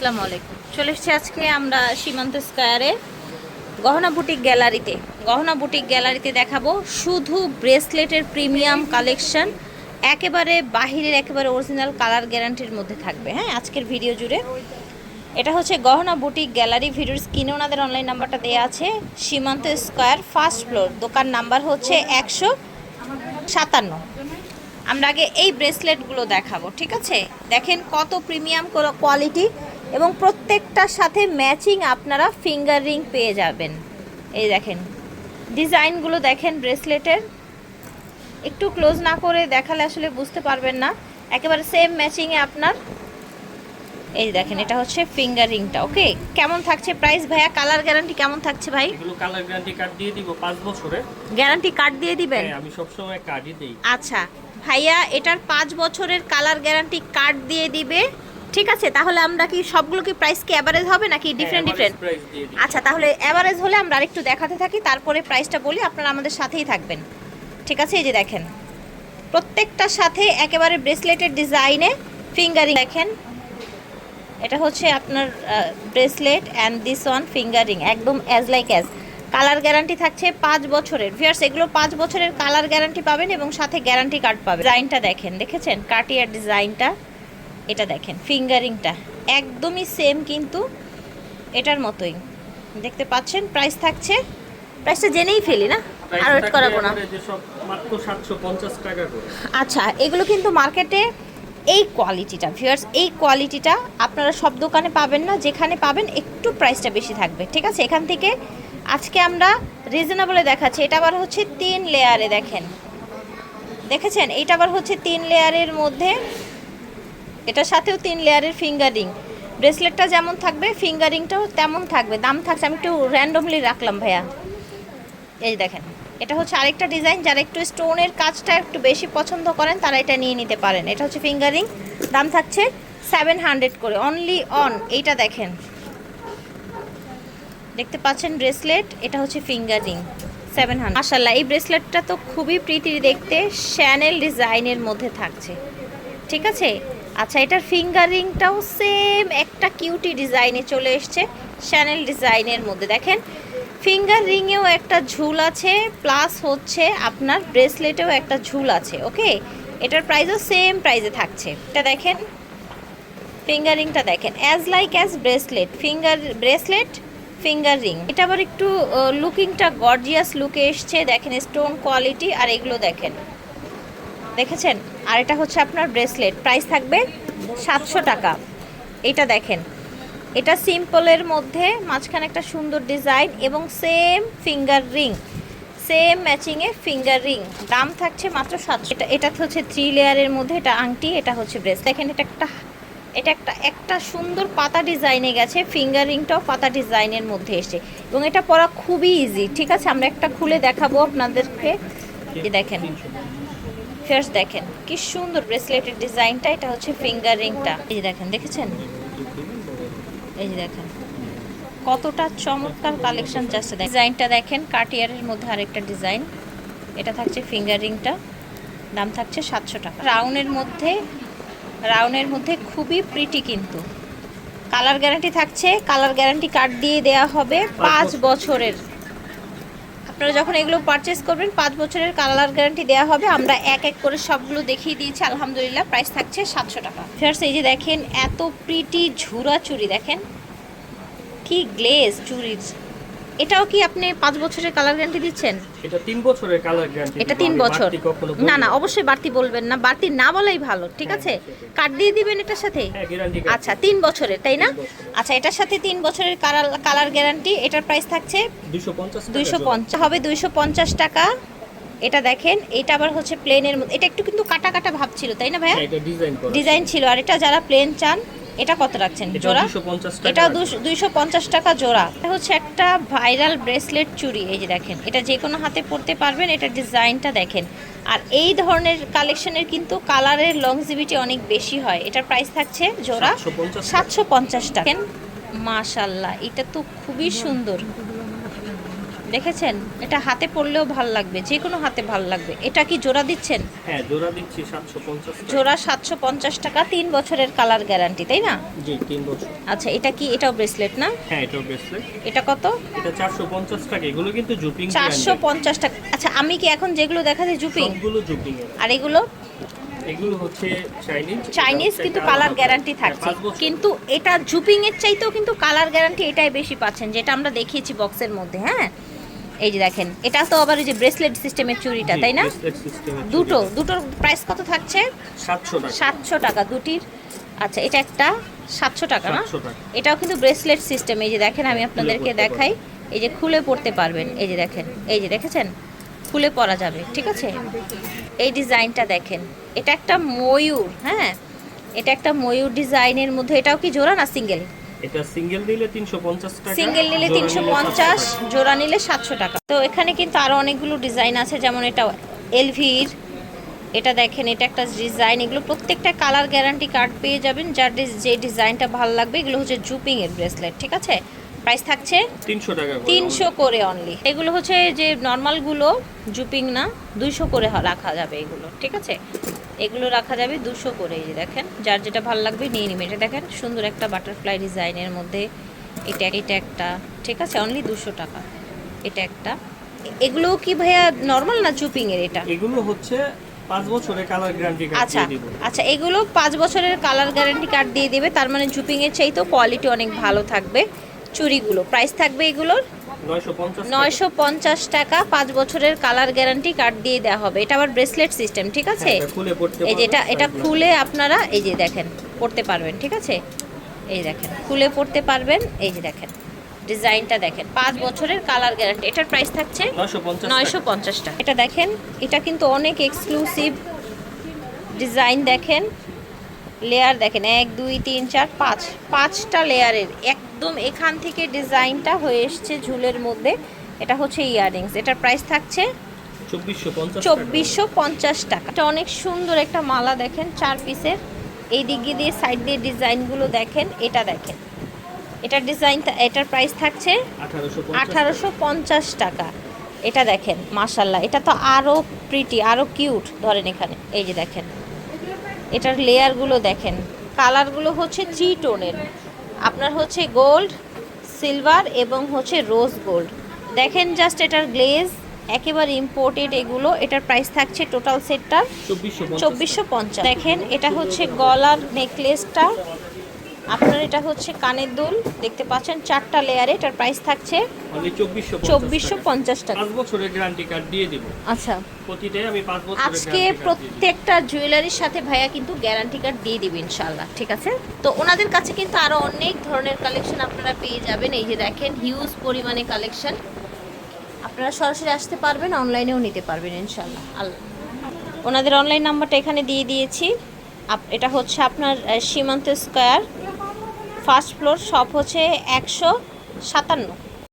আসসালামু আলাইকুম। চলে এসেছি আজকে আমরা সীমান্ত স্কোয়ারে গহনা বুটিক গ্যালারিতে। গহনা বুটিক গ্যালারিতে দেখাবো শুধু ব্রেসলেটের প্রিমিয়াম কালেকশন, একেবারে বাহিরের, একেবারে অরিজিনাল কালার গ্যারান্টির মধ্যে থাকবে। হ্যাঁ আজকের ভিডিও জুড়ে। এটা হচ্ছে গহনা বুটিক গ্যালারি, ভিডিওর স্ক্রিনে ওনাদের অনলাইন নাম্বারটা দেওয়া আছে। সীমান্ত স্কোয়ার ফার্স্ট ফ্লোর দোকান নাম্বার হচ্ছে একশো সাতান্ন। আমরা আগে এই ব্রেসলেটগুলো দেখাবো, ঠিক আছে? দেখেন কত প্রিমিয়াম কোয়ালিটি এবং প্রত্যেকটার সাথে ম্যাচিং আপনারা ফিঙ্গার রিং পেয়ে যাবেন। এই দেখেন ডিজাইনগুলো দেখেন ব্রেসলেটের। একটু ক্লোজ না করে দেখালে আসলে বুঝতে পারবেন না। একেবারে সেম ম্যাচিংয়ে আপনার। এই দেখেন এটা হচ্ছে ফিঙ্গার রিংটা ওকে? কেমন থাকছে প্রাইস ভাইয়া? কালার গ্যারান্টি কেমন থাকছে ভাই? এগুলো কালার গ্যারান্টি কার্ড দিয়ে দিব পাঁচ বছরের গ্যারান্টি কার্ড দিয়ে দিবেন? হ্যাঁ আমি সবসময় কার্ডই দিই। আচ্ছা ভাইয়া এটার পাঁচ বছরের কালার গ্যারান্টি কার্ড দিয়ে দিবে। ঠিক আছে তাহলে আমরা কি সবগুলো কি প্রাইস কি অ্যাভারেজ হবে নাকি ডিফারেন্ট ডিফারেন্ট দিয়ে দিই আচ্ছা তাহলে অ্যাভারেজ হলে আমরা আরেকটু দেখাতে থাকি তারপরে প্রাইসটা বলি আপনারা আমাদের সাথেই থাকবেন। ঠিক আছে এই যে দেখেন। প্রত্যেকটার সাথে একেবারে ব্রেসলেটের ডিজাইনে ফিঙ্গারিং দেখেন। এটা হচ্ছে আপনার bracelet and this one finger ring একদম as like as colour guarantee থাকছে পাঁচ বছরের। ভিয়ার্স এগুলো পাঁচ বছরের কালার গ্যারান্টি পাবেন এবং সাথে গ্যারান্টি কার্ড পাবেন। ডিজাইনটা দেখেন দেখেছেন? কাটিয়ার ডিজাইনটা এটা দেখেন ফিঙ্গারিংটা একদমই সেম কিন্তু এটার মতোই। দেখতে পাচ্ছেন প্রাইস থাকছে প্রাইসটা জেনেই ফেলি না আর ওয়েট করাবো না। average সব মাত্র 750 টাকা করে। আচ্ছা এগুলো কিন্তু মার্কেটে এই কোয়ালিটিটা ভিউয়ার্স এই কোয়ালিটিটা আপনারা সব দোকানে পাবেন না যেখানে পাবেন একটু প্রাইসটা বেশি থাকবে ঠিক আছে? এখান থেকে আজকে আমরা রিজনেবলে দেখাচ্ছি এটা আবার হচ্ছে তিন লেয়ারে দেখেন। দেখেছেন? এটা আবার হচ্ছে তিন লেয়ারের মধ্যে এটার সাথেও তিন লেয়ারের ফিঙ্গারিং ব্রেসলেটটা যেমন থাকবে ফিঙ্গারিংটাও তেমন থাকবে। দাম থাকছে, আমি একটু র্যান্ডমলি রাখলাম ভাইয়া। এই দেখেন, এটা হচ্ছে আরেকটা ডিজাইন যারা একটু স্টোনের কাজটা একটু বেশি পছন্দ করেন, তারা এটা নিয়ে নিতে পারেন। এটা হচ্ছে ফিঙ্গারিং দাম থাকছে সেভেন হান্ড্রেড করে। অনলি অন এইটা দেখেন। দেখতে পাচ্ছেন ব্রেসলেট এটা হচ্ছে ফিঙ্গার সেভেন হান্ড্রেড মাসাল্লাহ এই ব্রেসলেটটা তো খুবই প্রীতি দেখতে শ্যানেল ডিজাইনের মধ্যে থাকছে। ঠিক আছে? আচ্ছা এটার ফিঙ্গার রিংটাও সেম, একটা কিউটি ডিজাইনে চলে এসছে শ্যানেল ডিজাইনের মধ্যে। দেখেন ফিঙ্গার রিংয়েও একটা ঝুল আছে, প্লাস হচ্ছে আপনার ব্রেসলেটেও একটা ঝুল আছে, ওকে? এটার প্রাইসও সেম প্রাইসে থাকছে। এটা দেখেন, ফিঙ্গারিংটা দেখেন as like as bracelet finger bracelet finger ring এটা আবার একটু লুকিংটা গর্জিয়াস লুকে এসছে, দেখেন স্টোন কোয়ালিটি আর এগুলো দেখেন। দেখেছেন? আর এটা হচ্ছে আপনার ব্রেসলেট। প্রাইস থাকবে সাতশো টাকা। এটা দেখেন। এটা সিম্পলের মধ্যে মাঝখানে একটা সুন্দর ডিজাইন এবং সেম ফিঙ্গার রিং। সেম ম্যাচিংয়ে ফিঙ্গার রিং। দাম থাকছে মাত্র সাতশো। এটা এটা হচ্ছে থ্রি লেয়ারের মধ্যে এটা আংটি, এটা হচ্ছে ব্রেস দেখেন, এটা একটা এটা একটা একটা সুন্দর পাতা ডিজাইনে গেছে। ফিঙ্গার রিংটাও পাতা ডিজাইনের মধ্যে এসে এবং এটা পরা খুবই ইজি ঠিক আছে, আমরা একটা খুলে দেখাবো আপনাদেরকে। দেখেন। ফার্স্ট দেখেন কি সুন্দর ব্রেসলেটের ডিজাইনটা এটা হচ্ছে ফিঙ্গার রিংটা এই যে দেখেন দেখেছেন? এই যে দেখেন কতটা চমৎকার কালেকশন জাস্ট ডিজাইনটা দেখেন কাটিয়ারের মধ্যে আরেকটা ডিজাইন এটা থাকছে ফিঙ্গার রিংটা দাম থাকছে সাতশো টাকা। রাউনের মধ্যে রাউনের মধ্যে খুবই প্রিটি কিন্তু। কালার গ্যারান্টি থাকছে কালার গ্যারান্টি কার্ড দিয়ে দেওয়া হবে পাঁচ বছরের। আপনারা যখন এগুলো পারচেস করবেন, পাঁচ বছরের কালার গ্যারান্টি দেওয়া হবে। আমরা এক এক করে সবগুলো দেখিয়ে দিয়েছি, আলহামদুলিল্লাহ প্রাইস থাকছে সাতশো টাকা। ফেয়ার্স এই যে দেখেন, এত প্রিটি ঝুরা চুরি দেখেন? কি গ্লেজ চুরির এটাও কি আপনি পাঁচ বছরের কালার গ্যারান্টি দিচ্ছেন? এটা তিন বছরের কালার গ্যারান্টি এটা তিন বছর। না না অবশ্যই বাড়তি বলবেন না। বাড়তি না বলাই ভালো ঠিক আছে? কার্ড দিয়ে দিবেন এটার সাথে? হ্যাঁ আচ্ছা তিন বছরের তাই না? আচ্ছা এটার সাথে তিন বছরের কালার গ্যারান্টি এটার প্রাইস থাকছে দুইশো পঞ্চাশ হবে দুইশো পঞ্চাশ টাকা। এটা দেখেন এটা আবার হচ্ছে প্লেনের মধ্যে এটা একটু কিন্তু কাটা কাটা ভাব ছিল তাই না ভাইয়া? ডিজাইন ছিল। আর এটা যারা প্লেন চান এটা কত রাখছেন? জোড়া? 250 টাকা এটা দুইশো পঞ্চাশ টাকা জোড়া। এটা হচ্ছে একটা ভাইরাল ব্রেসলেট চুড়ি এই যে দেখেন। এটা যে কোনো হাতে পরতে পারবেন এটা ডিজাইনটা দেখেন। আর এই ধরনের কালেকশনের কিন্তু কালারের লংজিভিটি অনেক বেশি হয়। এটার প্রাইস থাকছে জোড়া সাতশো পঞ্চাশ টাকা। মাশাল্লাহ এটা তো খুবই সুন্দর। দেখেছেন? এটা হাতে পরলেও ভালো লাগবে যে কোনো হাতে ভালো লাগবে। এটা কি জোড়া দিচ্ছেন? হ্যাঁ জোড়া দিচ্ছি সাতশো পঞ্চাশ জোড়া সাতশো পঞ্চাশ টাকা তিন বছরের কালার গ্যারান্টি তাই না? জি তিন বছর। আচ্ছা এটা কি এটাও ব্রেসলেট না? হ্যাঁ এটাও ব্রেসলেট। এটা কত? এটা চারশো পঞ্চাশ টাকা এগুলো কিন্তু জুপিং চারশো পঞ্চাশ টাকা। আচ্ছা আমি কি এখন যেগুলো দেখাচ্ছি জুপিং? সবগুলো জুপিং আর এগুলো? এগুলো হচ্ছে চাইনিজ চাইনিজ কিন্তু কালার গ্যারান্টি থাকছে। কিন্তু এটা জুপিং এর চাইতেও কিন্তু কালার গ্যারান্টি এটাই বেশি পাচ্ছেন যেটা আমরা দেখিয়েছি বক্সের মধ্যে হ্যাঁ? এই যে দেখেন এটা তো আবার এই যে ব্রেসলেট সিস্টেমের চুড়িটা তাই না? দুটো দুটোর প্রাইস কত থাকছে? সাতশো টাকা। দুটির। আচ্ছা এটা একটা সাতশো টাকা না? এটাও কিন্তু ব্রেসলেট সিস্টেম এই যে দেখেন আমি আপনাদেরকে দেখাই। এই যে খুলে পড়তে পারবেন এই যে দেখেন এই যে দেখেছেন? খুলে পরা যাবে ঠিক আছে? এই ডিজাইনটা দেখেন এটা একটা ময়ূর হ্যাঁ? এটা একটা ময়ূর ডিজাইনের মধ্যে এটাও কি জোড়া না সিঙ্গেল এটা সিঙ্গেল তিনশো পঞ্চাশ টাকা সিঙ্গেল নিলে জোড়া তিনশো নিলে পঞ্চাশ 700 টাকা। জোড়া নিলে তো এখানে কিন্তু আরও অনেকগুলো ডিজাইন আছে যেমন এটা এলভির এটা দেখেন এটা একটা ডিজাইন এগুলো প্রত্যেকটা কালার গ্যারান্টি কার্ড পেয়ে যাবেন যার যে ডিজাইনটা ভালো লাগবে এগুলো হচ্ছে জুপিং এর ব্রেসলেট ঠিক আছে? প্রাইস থাকছে তিনশো টাকা করে তিনশো করে অনলি এগুলো হচ্ছে যে নর্মালগুলো জুপিং না দুইশো করে রাখা যাবে এগুলো ঠিক আছে? এগুলো রাখা যাবে দুশো করে এই যে দেখেন। যার যেটা ভালো লাগবে নিয়ে নিবে। এটা দেখেন সুন্দর একটা বাটারফ্লাই ডিজাইনের মধ্যে এটা এটা একটা ঠিক আছে? অনলি দুশো টাকা। এটা একটা। এ- এগুলোও কি ভাইয়া নর্মাল না জুপিং এর এটা? এগুলো হচ্ছে পাঁচ বছরের কালার গ্যারান্টি কার্ড আচ্ছা আচ্ছা এগুলো পাঁচ বছরের কালার গ্যারান্টি কার্ড দিয়ে দেবে। তার মানে জুপিং এর চাইতেও কোয়ালিটি অনেক ভালো থাকবে। চুরিগুলো প্রাইস থাকবে এগুলোর? নয়শো পঞ্চাশ টাকা। পাঁচ বছরের কালার গ্যারান্টি কার্ড দিয়ে দেওয়া হবে। এটা আবার ব্রেসলেট সিস্টেম ঠিক আছে? হ্যাঁ, পড়তে এই যে এটা এটা খুলে আপনারা এই যে দেখেন পড়তে পারবেন ঠিক আছে? এই দেখেন খুলে পড়তে পারবেন এই যে দেখেন ডিজাইনটা দেখেন পাঁচ বছরের কালার গ্যারান্টি। এটার প্রাইস থাকছে নয়শো পঞ্চাশ নয়শো পঞ্চাশ টাকা। এটা দেখেন এটা কিন্তু অনেক এক্সক্লুসিভ ডিজাইন দেখেন। লেয়ার দেখেন এক দুই তিন চার পাঁচ। পাঁচটা লেয়ারের একদম এখান থেকে ডিজাইনটা হয়ে এসছে ঝুলের মধ্যে। এটা হচ্ছে ইয়াররিংস। এটার প্রাইস থাকছে চব্বিশশো পঞ্চাশ টাকা। এটা অনেক সুন্দর একটা মালা দেখেন চার পিসের। এই দিক দিয়ে সাইড দিয়ে ডিজাইনগুলো দেখেন এটা দেখেন। এটার ডিজাইন এটার প্রাইস থাকছে আঠারোশো পঞ্চাশ টাকা। এটা দেখেন মাশাল্লাহ এটা তো আরও প্রিটি আরও কিউট ধরেন এখানে। এই যে দেখেন। এটার লেয়ারগুলো দেখেন। কালারগুলো হচ্ছে থ্রি টোনের আপনার হচ্ছে গোল্ড সিলভার এবং হচ্ছে রোজ গোল্ড দেখেন জাস্ট এটার গ্লেজ একেবারে ইম্পোর্টেড এগুলো। এটার প্রাইস থাকছে টোটাল সেটটা চব্বিশশো চব্বিশশো পঞ্চাশ। দেখেন এটা হচ্ছে গলার নেকলেসটা আপনার এটা হচ্ছে কানের দুল দেখতে পাচ্ছেন চারটা লেয়ারে এটার প্রাইস থাকছে চব্বিশশো পঞ্চাশ টাকা। পাঁচ বছরের গ্যারান্টি কার্ড দিয়ে দিব। আচ্ছা। প্রতিটাই আমি পাঁচ বছরের আজকে। প্রত্যেকটা জুয়েলারির সাথে ভাইয়া কিন্তু গ্যারান্টি কার্ড দিয়ে দিবে ইনশাল্লাহ ঠিক আছে? তো ওনাদের কাছে কিন্তু আরও অনেক ধরনের কালেকশন আপনারা পেয়ে যাবেন। এই যে দেখেন হিউজ পরিমাণে কালেকশন আপনারা সরাসরি আসতে পারবেন অনলাইনেও নিতে পারবেন ইনশাল্লাহ আল্লাহ ওনাদের অনলাইন নাম্বারটা এখানে দিয়ে দিয়েছি। এটা হচ্ছে আপনার সীমান্ত স্কোয়ার ফার্স্ট ফ্লোর শপ হচ্ছে একশো সাতান্ন।